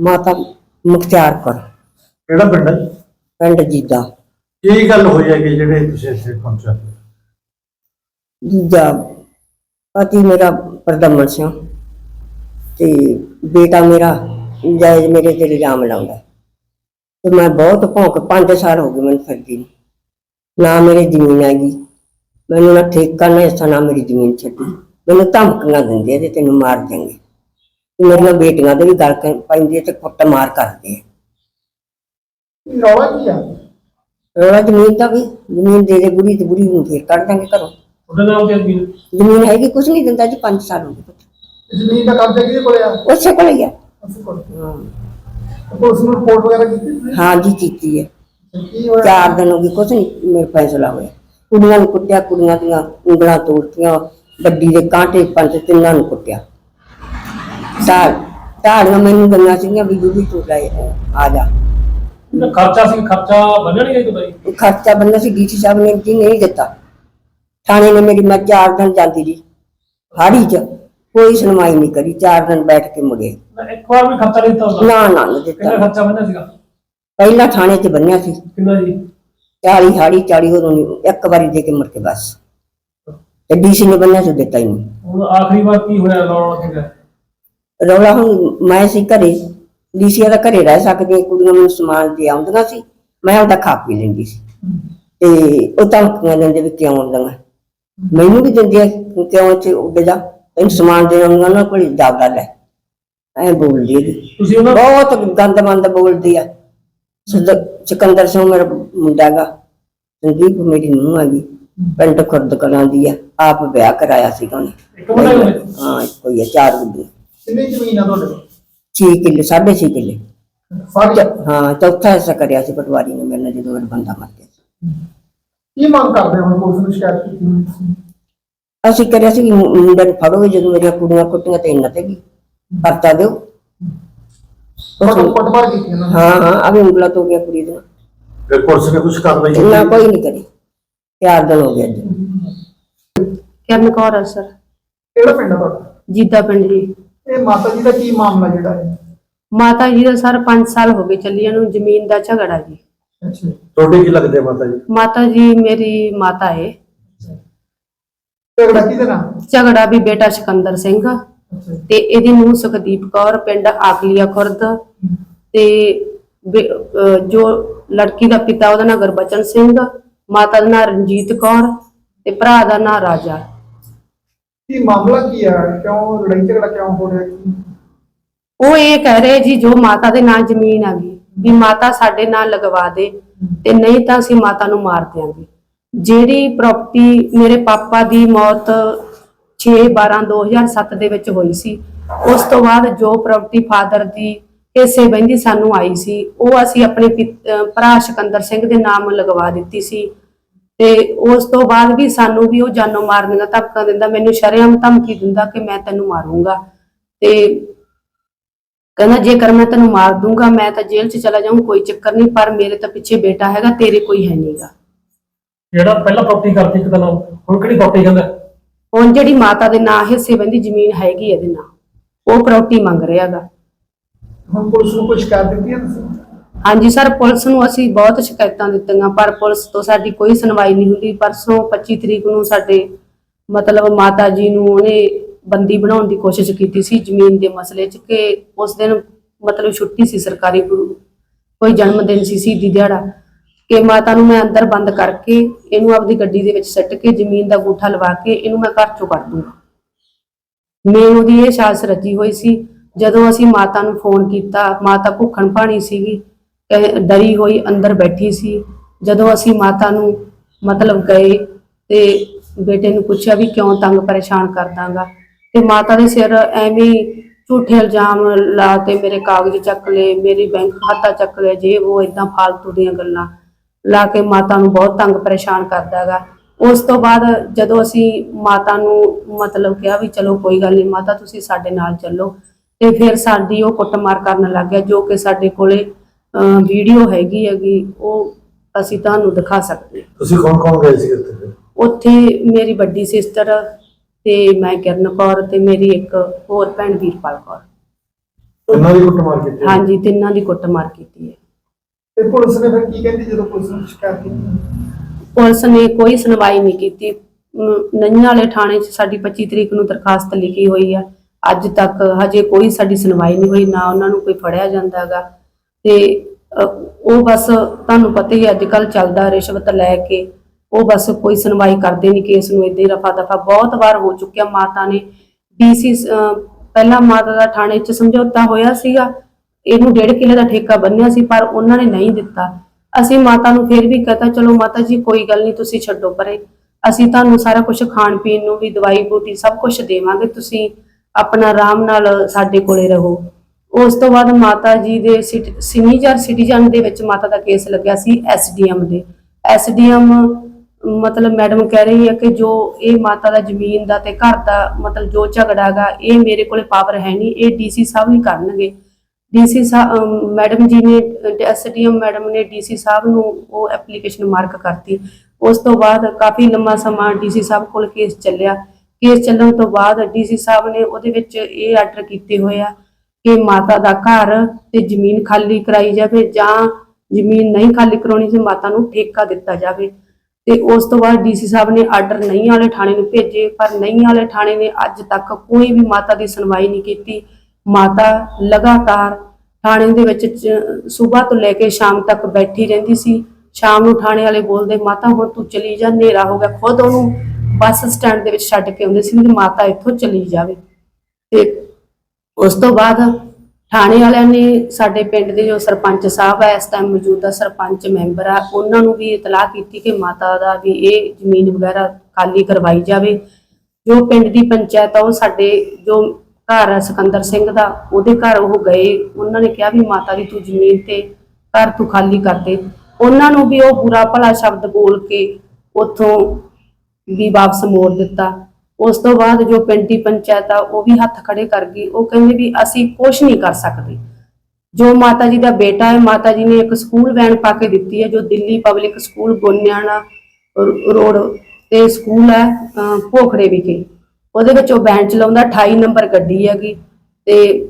ਮਾਤਾ ਮੁਖਤਿਆਰ ਕੌਰ। ਕਿਹੜਾ ਪਿੰਡ ਹੈ? ਪਿੰਡ ਜੀਦਾ। ਕੀ ਗੱਲ ਹੋਈ ਹੈ ਕਿ ਜਿਹੜੇ ਤੁਸੀਂ ਇੱਥੇ ਪਹੁੰਚੇ? ਜੀਦਾ ਪਤੀ ਮੇਰਾ ਪਰਦਮਨ ਸਿੰਘ ਤੇ ਬੇਟਾ ਮੇਰਾ ਜਾਇਜ਼ ਮੇਰੇ ਤੇ ਇਲਜ਼ਾਮ ਲਾਉਂਦਾ। ਤੇ ਮੈਂ ਬਹੁਤ ਭੌਂਕ 5 ਸਾਲ ਹੋ ਗਏ ਮੈਨੂੰ ਫਿਰਦੀ ਨੂੰ। ਨਾ ਮੇਰੀ ਜ਼ਮੀਨ ਹੈਗੀ। ਮੈਨੂੰ ਨਾ ਠੇਕਾ ਨਾ ਹਿੱਸਾ ਨਾ ਮੇਰੀ ਜ਼ਮੀਨ ਛੱਡੀ। ਮੈਨੂੰ ਧਮਕੀਆਂ ਦਿੰਦੇ ਤੇ ਤੈਨੂੰ ਮਾਰ ਦੇਣਗੇ ਮੇਰੀਆਂ ਬੇਟੀਆਂ ਦੇ ਵੀ ਗੱਲ ਕ- ਪੈਂਦੀ ਆ ਤੇ ਕੁੱਟ ਮਾਰ ਕਰਦੇ ਆ ਰੌਲਾ ਕੀ ਆ? ਰੋਲਾ ਜ਼ਮੀਨ ਦਾ ਵੀ ਜ਼ਮੀਨ ਦੇ ਦੇ ਬੁੜੀ ਤੇ ਬੁੜੀ ਨੂੰ ਫੇਰ ਕੱਢ ਦਾਂਗੇ ਘਰੋਂ। ਉਹਦਾ ਨਾਮ ਤੇ ਅਧੀਨ ਜ਼ਮੀਨ? ਹੈਗੀ ਕੁਝ ਨਹੀਂ ਦਿੰਦਾ ਜੀ 5 ਸਾਲ ਹੋ ਗਏ ਜ਼ਮੀਨ ਦਾ ਕਬਜ਼ਾ ਕਿਹਦੇ ਕੋਲੇ ਆ? ਉਸੇ ਕੋਲ ਹੀ ਆ। ਅਸੀਂ ਕੋਲ। ਹਾਂ। ਪੁਲਿਸ ਨੂੰ ਰਿਪੋਰਟ ਵਗੈਰਾ ਕੀਤੀ ਤੁਸੀਂ? ਹਾਂ ਜੀ ਕੀਤੀ ਹੈ। ਕੀ ਹੋਇਆ? ਚਾਰ ਦਿਨ ਹੋ ਗਏ ਕੁਝ ਨਹੀਂ ਮੇਰੇ ਫੈਸਲਾ ਹੋਇਆ। ਕੁੜੀਆਂ ਨੂੰ ਕੁੱਟਿਆ ਕੁੜੀਆਂ ਦੀਆਂ ਉਂਗਲਾਂ ਤੋੜਤੀਆਂ ਵੱਡੀ ਦੇ ਕਾਂਟੇ ਪੰਜ ਤਿੰਨਾਂ ਨੂੰ ਕੁੱਟਿਆ। ਸਾਲ ਤਾੜੀਆਂ ਮੈਨੂੰ ਗੰਨਾ ਸੀਗੀਆਂ ਵੀ ਜੂਬੀ ਤੂੰ ਲੈ ਆ ਜਾ। ਖਰਚਾ ਸੀ ਖਰਚਾ ਬੰਨਿਆ ਨਹੀਂ ਗਿਆ ਕੋਈ? ਖਰਚਾ ਬੰਦਾ ਸੀ ਡੀਸੀ ਸਾਹਿਬ ਨੇ ਜੀ ਨਹੀਂ ਦਿੱਤਾ। ਥਾਣੇ ਨੇ ਮੇਰੀ ਮੈਂ ਚਾਰ ਦਿਨ ਜਾਂਦੀ ਰਹੀ ਹਾੜੀ ਚ ਕੋਈ ਸੁਣਵਾਈ ਨਹੀਂ ਕਰੀ ਚਾਰ ਦਿਨ ਬੈਠ ਕੇ ਮੁੜੇ। ਇੱਕ ਵਾਰ ਵੀ ਖਰਚਾ ਨਹੀਂ ਦਿੱਤਾ ਨਾ ਨਾ ਨਹੀਂ ਕਿੰਨਾ ਦਿੱਤਾ ਖਰਚਾ ਬੰਨਿਆ ਸੀਗਾ? ਪਹਿਲਾਂ ਥਾਣੇ 'ਚ ਬੰਨਿਆ ਸੀ। ਕਿੰਨਾ ਜੀ? 40 ਹਾੜੀ 40 ਉਦੋਂ ਨੀ, ਇੱਕ ਵਾਰੀ ਦੇ ਕੇ ਮੁੜ ਕੇ ਬਸ। ਤੇ ਡੀਸੀ ਨੇ ਬੰਨਿਆ ਸੀ ਦਿੱਤਾ ਹੀ ਨਹੀਂ। ਹੁਣ ਆਖਰੀ ਵਾਰ ਕੀ ਹੋਇਆ ਰੌਲਾ ਕੀ ਹੈ ਰੌਲਾ ਹੁਣ ਮੈਂ ਸੀ ਘਰੇ ਡੀਸੀ ਦਾ ਘਰੇ ਰਹਿ ਸਕਦੀ ਕੁੜੀਆਂ ਮੈਨੂੰ ਸਮਾਨ ਦੇ ਆਉਂਦੀਆਂ ਸੀ ਮੈਂ ਉਹਦਾ ਖਾ ਪੀ ਲੈਂਦੀ ਸੀ। ਤੇ ਉਹ ਧਮਕੀਆਂ ਦਿੰਦੇ ਵੀ ਕਿਉਂ ਆਉਂਦੀਆਂ ਮੈਨੂੰ ਵੀ ਦਿੰਦੇ ਆ ਕਿਉਂ ਇੱਥੇ ਉੱਡ ਜਾ? ਇਹਨੂੰ ਸਮਾਨ ਦੇ ਆਉਂਗਾ ਨਾ ਕੋਈ ਦਾਬੜਾ ਲੈ। ਐ ਬੋਲਦੀ। ਤੁਸੀਂ ਬਹੁਤ ਗੰਦਮੰਦ ਬੋਲਦੀ ਆ। ਸਿਕੰਦਰ ਸਿੰਘ ਮੇਰਾ ਮੁੰਡਾ ਗਾ ਸੰਦੀਪ ਮੇਰੀ ਨੂੰਹ ਹੈਗੀ ਪਿੰਡ ਖੁਰਦ ਕਲਾਂ ਦੀ ਆ ਆਪ ਵਿਆਹ ਕਰਾਇਆ ਸੀਗਾ ਉਹਨੇ। ਹੀ ਹੀ ਆ ਚਾਰ ਗੁੱਡੀਆਂ ਕਿੰਨੀ ਜ਼ਮੀਨ ਆ ਤੁਹਾਡੇ ਕੋਲ? 6 ਕਿੱਲੇ 6.5 ਕਿੱਲੇ। ਸਾਰੀ ਹਾਂ ਚੌਥਾ ਹਿੱਸਾ ਕਰਿਆ ਸੀ ਪਟਵਾਰੀ ਨੇ ਮੇਰੇ ਨਾਲ ਜਦੋਂ ਮੇਰਾ ਬੰਦਾ ਮਰ ਗਿਆ ਸੀ। ਕੀ ਮੰਗ ਕਰਦੇ ਹੋ ਹੁਣ ਪੁਲਿਸ ਨੂੰ ਸ਼ਿਕਾਇਤ ਕੀਤੀ ਹੋਈ ਤੁਸੀਂ? ਅਸੀਂ ਕਰਿਆ ਸੀ ਕਿ ਮੁ- ਮੁੰਡੇ ਨੂੰ ਫੜੋਗੇ ਜਦੋਂ ਮੇਰੀਆਂ ਕੁੜੀਆਂ ਕੁੱਟੀਆਂ ਤੇ ਇੰਨਾ ਤੇ ਵੀ ਪਰਤਾ ਦਿਓ। ਤੁਹਾਨੂੰ ਕੁੱਟਮਾਰ ਕੀਤੀ ਇਹਨਾਂ ਨੇ? ਹਾਂ ਹਾਂ ਅਭੀ ਉਂਗਲਾ ਤੋਂ ਗਿਆ ਕੁੜੀ ਦੀਆਂ। ਫਿਰ ਪੁਲਿਸ ਨੇ ਕੁਝ ਕਾਰਵਾਈ ਇੰਨਾ ਕੀਤੀ ਕੋਈ ਨਹੀਂ ਕਰੀ। ਚਾਰ ਦਿਨ ਹੋ ਗਏ ਅੱਜ। ਕਿਰਨ ਕੌਰ ਆ ਸਰ। ਕਿਹੜਾ ਪਿੰਡ ਆ ਤੁਹਾਡਾ? ਜੀਦਾ ਪਿੰਡ ਜੀ। ਇਹ ਮਾਤਾ ਜੀ ਦਾ ਕੀ ਮਾਮਲਾ ਜਿਹੜਾ ਹੈ? ਮਾਤਾ ਜੀ ਦਾ ਸਰ 5 ਸਾਲ ਹੋ ਗਏ ਚੱਲੀਆਂ ਨੂੰ ਜ਼ਮੀਨ ਦਾ ਝਗੜਾ ਜੀ। ਅੱਛਾ। ਤੁਹਾਡੇ ਕੀ ਲੱਗਦੇ ਆ ਮਾਤਾ ਜੀ? ਮਾਤਾ ਜੀ ਮੇਰੀ ਮਾਤਾ ਹੈ। ਝਗੜਾ ਕਿਹਦੇ ਨਾਲ? ਝਗੜਾ ਵੀ ਬੇਟਾ ਸਿਕੰਦਰ ਸਿੰਘ। ਅੱਛਾ। ਤੇ ਇਹਦੀ ਨੂੰਹ ਸੁਖਦੀਪ ਕੌਰ ਪਿੰਡ ਆਕਲੀਆ ਖੁਰਦ। ਤੇ ਬੇ- ਅਹ ਜੋ ਲੜਕੀ ਦਾ ਪਿਤਾ ਉਹਦਾ ਨਾਂ ਗੁਰਬਚਨ ਸਿੰਘ। ਮਾਤਾ ਦਾ ਨਾਂ ਰਣਜੀਤ ਕੌਰ। ਤੇ ਭਰਾ ਦਾ ਨਾਂ ਰਾਜਾ। ਕੀ ਮਾਮਲਾ ਕੀ ਆ? ਕਿਉਂ ਲੜਾਈ ਝਗੜਾ ਕਿਉਂ ਹੋ ਰਿਹਾ? ਕੀ ਉਹ ਇਹ ਕਹਿ ਰਹੇ ਜੀ, ਜੋ ਮਾਤਾ ਦੇ ਨਾਂ ਜ਼ਮੀਨ ਆ ਗਈ, ਵੀ ਮਾਤਾ ਸਾਡੇ ਨਾਲ ਲਗਵਾ ਦੇ ਤੇ ਨਹੀਂ ਤਾਂ ਅਸੀਂ ਮਾਤਾ ਨੂੰ ਮਾਰ ਦਿਆਂਗੇ। ਜਿਹੜੀ ਪ੍ਰਾਪਰਟੀ ਮੇਰੇ ਪਾਪਾ ਦੀ ਮੌਤ 6 12 2007 ਦੇ ਵਿੱਚ ਹੋਈ ਸੀ, ਉਸ ਤੋਂ ਬਾਅਦ ਜੋ ਪ੍ਰਾਪਰਟੀ ਫਾਦਰ ਦੀ ਹਿੱਸੇ ਬੈਂਦੀ ਸਾਨੂੰ ਆਈ ਸੀ, ਉਹ ਅਸੀਂ ਆਪਣੇ ਪਿਤ- ਅਹ ਭਰਾ ਸਿਕੰਦਰ ਸਿੰਘ ਦੇ ਨਾਮ ਲਗਵਾ ਦਿੱਤੀ ਸੀ। ਤੇ ਉਸ ਤੋਂ ਬਾਅਦ ਵੀ ਸਾਨੂੰ ਵੀ ਉਹ ਜਾਨੋਂ ਮਾਰਨ ਦੀਆਂ ਧਮਕਾਂ ਦਿੰਦਾ ਮੈਨੂੰ ਸ਼ਰੇਆਮ ਧਮਕੀ ਦਿੰਦਾ ਕਿ ਮੈਂ ਤੈਨੂੰ ਮਾਰੂੰਗਾ। ਤੇ ਕਹਿੰਦਾ ਜੇਕਰ ਮੈਂ ਤੈਨੂੰ ਮਾਰ ਦੂੰਗਾ ਮੈਂ ਤਾਂ ਜੇਲ੍ਹ 'ਚ ਚਲਾ ਜਾਊਂ ਕੋਈ ਚੱਕਰ ਨਹੀਂ ਪਰ ਮੇਰੇ ਤਾਂ ਪਿੱਛੇ ਬੇਟਾ ਹੈਗਾ ਤੇਰੇ ਕੋਈ ਹੈ ਨਹੀਂਗਾ ਜਿਹੜਾ ਪਹਿਲਾਂ ਪ੍ਰਾਪਰਟੀ ਕਰਤੀ ਇੱਕ ਤਾਂ ਨਾਮ ਹੁਣ ਕਿਹੜੀ ਪ੍ਰਾਪਰਟੀ ਕਹਿੰਦਾ? ਹੁਣ ਜਿਹੜੀ ਮਾਤਾ ਦੇ ਨਾਂ ਹਿੱਸੇ ਬੰਦੀ ਜ਼ਮੀਨ ਹੈਗੀ ਇਹਦੇ ਨਾਂ ਉਹ ਪ੍ਰਾਪਰਟੀ ਮੰਗ ਰਿਹਾਗਾ ਹੁਣ ਪੁਲਿਸ ਨੂੰ ਕੋਈ ਸ਼ਿਕਾਇਤ ਦਿੱਤੀ ਹੈ ਤੁਸੀਂ? ਹਾਂਜੀ ਸਰ, ਪੁਲਿਸ ਨੂੰ ਅਸੀਂ ਬਹੁਤ ਸ਼ਿਕਾਇਤਾਂ ਦਿੱਤੀਆਂ, ਪਰ ਪੁਲਿਸ ਤੋਂ ਸਾਡੀ ਕੋਈ ਸੁਣਵਾਈ ਨਹੀਂ ਹੁੰਦੀ। ਪਰਸੋਂ 25 ਤਰੀਕ ਨੂੰ ਸਾਡੇ ਮਤਲਬ ਮਾਤਾ ਜੀ ਨੂੰ ਉਹਨੇ ਬੰਦੀ ਬਣਾਉਣ ਦੀ ਕੋਸ਼ਿਸ਼ ਕੀਤੀ ਸੀ ਜ਼ਮੀਨ ਦੇ ਮਸਲੇ 'ਚ ਕਿ ਉਸ ਦਿਨ ਮਤਲਬ ਛੁੱਟੀ ਸੀ ਸਰਕਾਰੀ ਕੋਈ ਜਨਮ ਦਿਨ ਸੀ ਸਿੱਧੀ ਦਿਹਾੜਾ। ਕਿ ਮਾਤਾ ਨੂੰ ਮੈਂ ਅੰਦਰ ਬੰਦ ਕਰਕੇ ਇਹਨੂੰ ਆਪਦੀ ਗੱਡੀ ਦੇ ਵਿੱਚ ਸੱਟ ਕੇ ਜ਼ਮੀਨ ਦਾ ਗੂਠਾ ਲਵਾ ਕੇ ਇਹਨੂੰ ਮੈਂ ਘਰ ਚੋਂ ਕੱਢ ਦੂੰਗਾ। ਮੈਨੂੰ ਉਹਦੀ ਇਹ ਸਾਹਸ ਰਚੀ ਹੋਈ ਸੀ। ਜਦੋਂ ਅਸੀਂ ਮਾਤਾ ਨੂੰ ਫੋਨ ਕੀਤਾ, ਮਾਤਾ ਭੁੱਖਣ ਭਾਣੀ ਸੀਗੀ ਕਹਿ- ਡਰੀ ਹੋਈ ਅੰਦਰ ਬੈਠੀ ਸੀ। ਜਦੋਂ ਅਸੀਂ ਮਾਤਾ ਨੂੰ ਮਤਲਬ ਗਏ ਤੇ ਬੇਟੇ ਨੂੰ ਪੁੱਛਿਆ ਵੀ ਕਿਉਂ ਤੰਗ ਪਰੇਸ਼ਾਨ ਕਰਦਾਗਾ। ਤੇ ਮਾਤਾ ਦੇ ਸਿਰ ਐਵੇਂ ਝੂਠੇ ਇਲਜ਼ਾਮ ਲਾ ਕੇ ਮੇਰੇ ਕਾਗਜ਼ ਚੱਕ ਲਏ, ਮੇਰੀ ਬੈਂਕ ਖਾਤਾ ਚੱਕ ਲਿਆ ਜੇ ਉਹ ਇਦਾਂ ਫਾਲਤੂ ਦੀਆਂ ਗੱਲਾਂ ਲਾ ਕੇ ਮਾਤਾ ਨੂੰ ਬਹੁਤ ਤੰਗ ਪਰੇਸ਼ਾਨ ਕਰਦਾਗਾ। ਉਸ ਤੋਂ ਬਾਅਦ ਜਦੋਂ ਅਸੀਂ ਮਾਤਾ ਨੂੰ ਮਤਲਬ ਕਿਹਾ ਵੀ ਚਲੋ ਕੋਈ ਗੱਲ ਨਹੀਂ, ਮਾਤਾ ਤੁਸੀਂ ਸਾਡੇ ਨਾਲ ਚੱਲੋ। ਤੇ ਫਿਰ ਸਾਡੀ ਉਹ ਕੁੱਟਮਾਰ ਕਰਨ ਲੱਗ ਗਿਆ, ਜੋ ਕਿ ਸਾਡੇ ਕੋਲੇ ਵੀਡੀਓ ਹੈਗੀ ਹੈਗੀ ਉਹ ਅਸੀਂ ਤੁਹਾਨੂੰ ਦਿਖਾ ਸਕਦੇ ਹਾਂ। ਤੁਸੀਂ ਕੌਣ ਕੌਣ ਗਏ ਸੀ ਉੱਥੇ ਫਿਰ? ਉੱਥੇ ਮੇਰੀ ਵੱਡੀ ਸਿਸਟਰ ਤੇ ਮੈਂ ਕਿਰਨ ਕੌਰ ਤੇ ਮੇਰੀ ਇੱਕ ਹੋਰ ਭੈਣ ਵੀਰਪਾਲ ਕੌਰ। ਉਹਨਾਂ ਦੀ ਕੁੱਟਮਾਰ ਕੀਤੀ ਹਾਂਜੀ ਤਿੰਨਾਂ ਦੀ ਕੁੱਟਮਾਰ ਕੀਤੀ ਹੈ। ਤੇ ਪੁਲਿਸ ਨੇ ਫਿਰ ਕੀ ਕਹਿੰਦੀ ਜਦੋਂ ਪੁਲਿਸ ਨੂੰ ਸ਼ਿਕਾਇਤ ਕੀਤੀ? ਪੁਲਿਸ ਨੇ ਕੋਈ ਸੁਣਵਾਈ ਨਹੀਂ ਕੀਤੀ। ਅਮ ਨਈਆਂ ਵਾਲੇ ਥਾਣੇ 'ਚ ਸਾਡੀ 25 ਤਰੀਕ ਨੂੰ ਦਰਖਾਸਤ ਲਿਖੀ ਹੋਈ ਆ। ਅੱਜ ਤੱਕ ਹਜੇ ਕੋਈ ਸਾਡੀ ਸੁਣਵਾਈ ਨਹੀਂ ਹੋਈ ਨਾ ਉਹਨਾਂ ਨੂੰ ਕੋਈ ਫੜਿਆ ਜਾਂਦਾਗਾ ਤੇ ਉਹ ਬਸ ਤੁਹਾਨੂੰ ਪਤਾ ਹੀ ਅੱਜ ਕੱਲ ਚੱਲਦਾ ਰਿਸ਼ਵਤ ਲੈ ਕੇ, ਉਹ ਬਸ ਕੋਈ ਸੁਣਵਾਈ ਕਰਦੇ ਨਹੀਂ ਕੇਸ ਨੂੰ ਇਦਾਂ ਹੀ ਰਫਾ ਦਫਾ ਬਹੁਤ ਵਾਰ ਹੋ ਚੁੱਕਿਆ ਮਾਤਾ ਨੇ। ਡੀਸੀ ਪਹਿਲਾਂ ਮਾਤਾ ਦਾ ਥਾਣੇ 'ਚ ਸਮਝੌਤਾ ਹੋਇਆ ਸੀਗਾ, ਇਹਨੂੰ ਡੇਢ ਕਿੱਲੇ ਦਾ ਠੇਕਾ ਬੰਨਿਆ ਸੀ, ਪਰ ਉਹਨਾਂ ਨੇ ਨਹੀਂ ਦਿੱਤਾ। ਅਸੀਂ ਮਾਤਾ ਨੂੰ ਫਿਰ ਵੀ ਕਹਤਾ, ਚਲੋ ਮਾਤਾ ਜੀ, ਕੋਈ ਗੱਲ ਨਹੀਂ ਤੁਸੀਂ ਛੱਡੋ ਪਰੇ। ਅਸੀਂ ਤੁਹਾਨੂੰ ਸਾਰਾ ਕੁਝ ਖਾਣ ਪੀਣ ਨੂੰ ਵੀ, ਦਵਾਈ ਬੂਟੀ ਸਭ ਕੁਝ ਦੇਵਾਂਗੇ, ਤੁਸੀਂ ਆਪਣਾ ਆਰਾਮ ਨਾਲ ਸਾਡੇ ਕੋਲੇ ਰਹੋ। ਉਸ ਤੋਂ ਬਾਅਦ ਮਾਤਾ ਜੀ ਦੇ ਸੀਨੀਅਰ ਸਿਟੀਜ਼ਨ ਦੇ ਵਿੱਚ ਮਾਤਾ ਦਾ ਕੇਸ ਲੱਗਿਆ ਸੀ ਐਸਡੀਐਮ ਦੇ। ਐਸਡੀਐਮ, ਮਤਲਬ ਮੈਡਮ ਕਹਿ ਰਹੀ ਹੈ ਕਿ ਜੋ ਇਹ ਮਾਤਾ ਦਾ ਜ਼ਮੀਨ ਦਾ ਤੇ ਘਰ ਦਾ ਮਤਲਬ ਜੋ ਝਗੜਾਗਾ ਇਹ ਮੇਰੇ ਕੋਲੇ ਪਾਵਰ ਹੈ ਨਹੀਂ, ਇਹ ਡੀਸੀ ਸਾਹਿਬ ਹੀ ਕਰਨਗੇ। ਡੀਸੀ ਸਾਹਿਬ ਮੈਡਮ ਜੀ ਨੇ, ਐਸਡੀਐਮ ਮੈਡਮ ਨੇ ਡੀਸੀ ਸਾਹਿਬ ਨੂੰ ਉਹ ਐਪਲੀਕੇਸ਼ਨ ਮਾਰਕ ਕਰਤੀ। ਉਸ ਤੋਂ ਬਾਅਦ ਕਾਫੀ ਲੰਮਾ ਸਮਾਂ ਡੀਸੀ ਸਾਹਿਬ ਕੋਲ ਕੇਸ ਚੱਲਿਆ। ਕੇਸ ਚੱਲਣ ਤੋਂ ਬਾਅਦ ਡੀਸੀ ਸਾਹਿਬ ਨੇ ਉਹਦੇ ਵਿੱਚ ਇਹ ਆਰਡਰ ਕੀਤੇ ਹੋਏ ਆ। ਕਿ ਮਾਤਾ ਦਾ ਘਰ ਤੇ ਜ਼ਮੀਨ ਖਾਲੀ ਕਰਾਈ ਜਾਵੇ ਜਾਂ ਜ਼ਮੀਨ ਨਹੀਂ ਖਾਲੀ ਕਰਾਉਣੀ ਤੇ ਮਾਤਾ ਨੂੰ ਠੇਕਾ ਦਿੱਤਾ ਜਾਵੇ। ਤੇ ਉਸ ਤੋਂ ਬਾਅਦ ਡੀਸੀ ਸਾਹਿਬ ਨੇ ਆਰਡਰ ਨਹੀਂ ਵਾਲੇ ਥਾਣੇ ਨੂੰ ਭੇਜੇ, ਪਰ ਨਹੀਂ ਵਾਲੇ ਥਾਣੇ ਨੇ ਅੱਜ ਤੱਕ ਕੋਈ ਵੀ ਮਾਤਾ ਦੀ ਸੁਣਵਾਈ ਨਹੀਂ ਕੀਤੀ। ਮਾਤਾ ਲਗਾਤਾਰ ਥਾਣੇ ਦੇ ਵਿੱਚ ਸਵੇਰ ਤੋਂ ਲੈ ਕੇ ਸ਼ਾਮ ਤੱਕ ਬੈਠੀ ਰਹਿੰਦੀ ਸੀ। ਸ਼ਾਮ ਨੂੰ ਥਾਣੇ ਵਾਲੇ ਬੋਲਦੇ, ਮਾਤਾ, ਹੁਣ ਤੂੰ ਚਲੀ ਜਾ, ਹਨੇਰਾ ਹੋ ਗਿਆ, ਖੁਦ ਉਹਨੂੰ ਬੱਸ ਸਟੈਂਡ ਦੇ ਵਿੱਚ ਛੱਡ ਕੇ ਆਉਂਦੇ ਸੀ ਕਿ ਮਾਤਾ ਇੱਥੋਂ ਚਲੀ ਜਾਵੇ। ਤੇ ਉਸ ਤੋਂ ਬਾਅਦ ਥਾਣੇ ਵਾਲਿਆਂ ਨੇ ਸਾਡੇ ਪਿੰਡ ਦੇ ਜੋ ਸਰਪੰਚ ਸਾਹਿਬ ਹੈ ਇਸ ਟਾਈਮ ਮੌਜੂਦਾ ਸਰਪੰਚ ਮੈਂਬਰ ਆ, ਉਹਨਾਂ ਨੂੰ ਵੀ ਇਤਲਾਹ ਕੀਤੀ ਕਿ ਮਾਤਾ ਦਾ ਵੀ ਇਹ ਜ਼ਮੀਨ ਵਗੈਰਾ ਖਾਲੀ ਕਰਵਾਈ ਜਾਵੇ। ਜੋ ਪਿੰਡ ਦੀ ਪੰਚਾਇਤ ਆ, ਉਹ ਸਾਡੇ ਜੋ ਘਰ ਹੈ ਸਿਕੰਦਰ ਸਿੰਘ ਦਾ, ਉਹਦੇ ਘਰ ਉਹ ਗਏ। ਉਹਨਾਂ ਨੇ ਕਿਹਾ ਵੀ ਮਾਤਾ ਦੀ ਤੂੰ ਜ਼ਮੀਨ ਤੇ ਘਰ ਤੂੰ ਖਾਲੀ ਕਰ ਦੇ। ਉਹਨਾਂ ਨੂੰ ਵੀ ਉਹ ਬੁਰਾ ਭਲਾ ਸ਼ਬਦ ਬੋਲ ਕੇ ਉੱਥੋਂ ਵੀ ਵਾਪਸ ਮੋੜ ਦਿੱਤਾ। ਉਸ ਤੋਂ ਬਾਅਦ ਜੋ ਪਿੰਡ ਦੀ ਪੰਚਾਇਤ ਆ, ਉਹ ਵੀ ਹੱਥ ਖੜੇ ਕਰ ਗਈ। ਉਹ ਕਹਿੰਦੇ ਵੀ ਅਸੀਂ ਕੁਝ ਨਹੀਂ ਕਰ ਸਕਦੇ। ਜੋ ਮਾਤਾ ਜੀ ਦਾ ਬੇਟਾ ਹੈ, ਮਾਤਾ ਜੀ ਨੇ ਇੱਕ ਸਕੂਲ ਵੈਨ ਪਾ ਕੇ ਦਿੱਤੀ ਹੈ, ਜੋ Delhi public school, Goniana road ਤੇ ਸਕੂਲ ਹੈ ਭੋਖੜੇ ਵਿਖੇ। ਉਹਦੇ ਵਿੱਚ ਉਹ ਵੈਨ ਚਲਾਉਂਦਾ 28 ਨੰਬਰ ਗੱਡੀ ਹੈਗੀ ਤੇ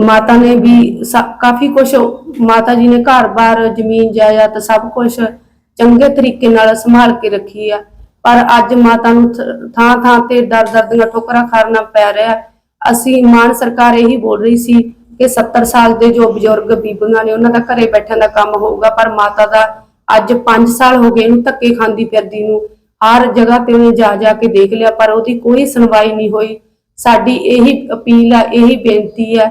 ਮਾਤਾ ਨੇ ਵੀ ਕਾਫੀ ਕੁਝ ਮਾਤਾ ਜੀ ਨੇ ਘਰ-ਬਾਰ, ਜ਼ਮੀਨ, ਜਾਇਦਾਦ ਸਭ ਕੁਝ ਚੰਗੇ ਤਰੀਕੇ ਨਾਲ ਸੰਭਾਲ ਕੇ ਰੱਖੀ ਆ। ਪਰ ਅੱਜ ਮਾਤਾ ਨੂੰ ਥਾਂ ਥਾਂ ਤੇ ਦਰ ਦਰ ਦੀਆਂ ਠੋਕਰਾਂ ਖਾਣਾ ਪੈ ਰਿਹਾ। ਅਸੀਂ ਮਾਨ ਸਰਕਾਰ ਇਹੀ ਬੋਲ ਰਹੀ ਸੀ ਕਿ 70 ਸਾਲ ਦੇ ਜੋ ਬਜ਼ੁਰਗ ਬੀਬੀਆਂ ਨੇ ਉਹਨਾਂ ਦਾ ਘਰੇ ਬੈਠਣ ਦਾ ਕੰਮ ਹੋਊਗਾ, ਪਰ ਮਾਤਾ ਦਾ ਅੱਜ 5 ਸਾਲ ਹੋ ਗਏ ਇਹਨੂੰ ਧੱਕੇ ਖਾਂਦੀ ਫਿਰਦੀ ਨੂੰ। ਹਰ ਜਗ੍ਹਾ ਤੇ ਉਹਨੇ ਜਾ ਜਾ ਕੇ ਦੇਖ ਲਿਆ, ਪਰ ਉਹਦੀ ਕੋਈ ਸੁਣਵਾਈ ਨਹੀਂ ਹੋਈ। ਸਾਡੀ ਇਹੀ ਅਪੀਲ ਆ, ਇਹੀ ਬੇਨਤੀ ਹੈ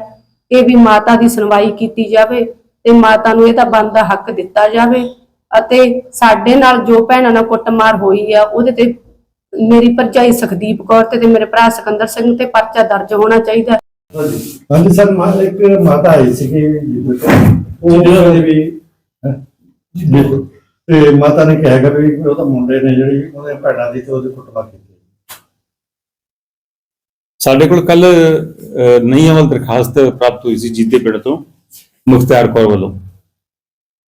ਕਿ ਵੀ ਮਾਤਾ ਦੀ ਸੁਣਵਾਈ ਕੀਤੀ ਜਾਵੇ ਤੇ ਮਾਤਾ ਨੂੰ ਇਹਦਾ ਬਣਦਾ ਹੱਕ ਦਿੱਤਾ ਜਾਵੇ। ਅਤੇ ਸਾਡੇ ਨਾਲ ਜੋ ਭੈਣਾਂ ਨਾਲ ਕੁੱਟਮਾਰ ਹੋਈ ਆ ਉਹਦੇ ਤੇ ਮੇਰੀ ਭਰਜਾਈ ਸੁਖਦੀਪ ਕੌਰ ਤੇ ਤੇ ਮੇਰੇ ਭਰਾ ਸਿਕੰਦਰ ਸਿੰਘ ਤੇ ਪਰਚਾ ਦਰਜ ਹੋਣਾ ਚਾਹੀਦਾ। ਹੈ। ਹਾਂਜੀ ਸਰ ਮਾ ਇੱਕ ਮਾਤਾ ਆਈ ਸੀ ਕਿ ਉਹ ਕਹਿੰਦੇ ਵੀ। ਤੇ ਮਾਤਾ ਨੇ ਕਿਹਾ ਕਿ ਵੀ ਉਹਦਾ ਮੁੰਡੇ ਨੇ ਜਿਹੜੀ ਉਹਦੇ ਭੈਣਾਂ ਦੀ ਤੇ ਉਹਦੀ ਕੁੱਟਮਾਰ ਕੀਤੀ। ਸਾਡੇ ਕੋਲ ਕੱਲ ਨਈ ਅਮਲ ਦਰਖਾਸਤ ਪ੍ਰਾਪਤ ਹੋਈ ਸੀ ਜੀਤੇ ਪਿੰਡ ਤੋਂ ਮੁਖਤਿਆਰ ਕੌਰ ਵੱਲੋਂ।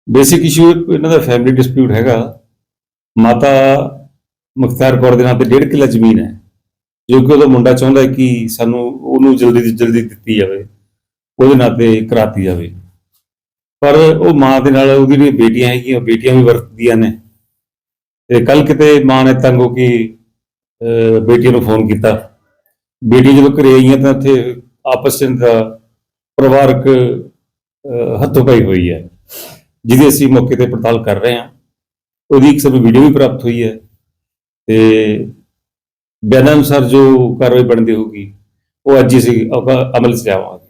ਬੇਸਿਕ ਇਸ਼ੂ ਇਹਨਾਂ ਦਾ ਫੈਮਿਲੀ ਡਿਸਪਿਊਟ ਹੈਗਾ। ਮਾਤਾ ਮੁਖਤਿਆਰ ਕੌਰ ਦੇ ਨਾਂ ਤੇ ਡੇਢ ਕਿੱਲਾ ਜ਼ਮੀਨ ਹੈ ਜੋ ਕਿ ਉਹਦਾ ਮੁੰਡਾ ਚਾਹੁੰਦਾ ਹੈ ਕਿ ਸਾਨੂੰ ਉਹਨੂੰ ਜਲਦੀ ਤੋਂ ਜਲਦੀ ਦਿੱਤੀ ਜਾਵੇ ਉਹਦੇ ਨਾਂ ਤੇ ਕਰਾਤੀ ਜਾਵੇ। ਪਰ ਉਹ ਮਾਂ ਦੇ ਨਾਲ ਉਹਦੀ ਜਿਹੜੀ ਬੇਟੀਆਂ ਹੈਗੀਆਂ ਬੇਟੀਆਂ ਵੀ ਵਰਤਦੀਆਂ ਨੇ। ਤੇ ਕੱਲ ਕਿਤੇ ਮਾਂ ਨੇ ਤੰਗ ਹੋ ਕੇ ਅਹ, ਬੇਟੀ ਨੂੰ ਫੋਨ ਕੀਤਾ। ਬੇਟੀ ਜਦੋਂ ਘਰੇ ਆਈਆਂ ਤਾਂ ਉੱਥੇ ਆਪਸ ਵਿੱਚ ਦਾ ਪਰਿਵਾਰਕ ਹੱਥੋਂ-ਪਾਈ ਹੋਈ ਹੈ। ਜਿਹਦੀ ਅਸੀਂ ਮੌਕੇ ਤੇ ਪੜਤਾਲ ਕਰ ਰਹੇ ਹਾਂ, ਉਹਦੀ ਇੱਕ ਸਾਨੂੰ ਵੀਡੀਓ ਵੀ ਪ੍ਰਾਪਤ ਹੋਈ ਹੈ ਤੇ ਬਿਆਨਾਂ ਅਨੁਸਾਰ ਜੋ ਕਾਰਵਾਈ ਬਣਦੀ ਹੋਊਗੀ, ਉਹ ਅੱਜ ਹੀ ਅਸੀਂ ਅਮਲ 'ਚ ਲਿਆਵਾਂਗੇ।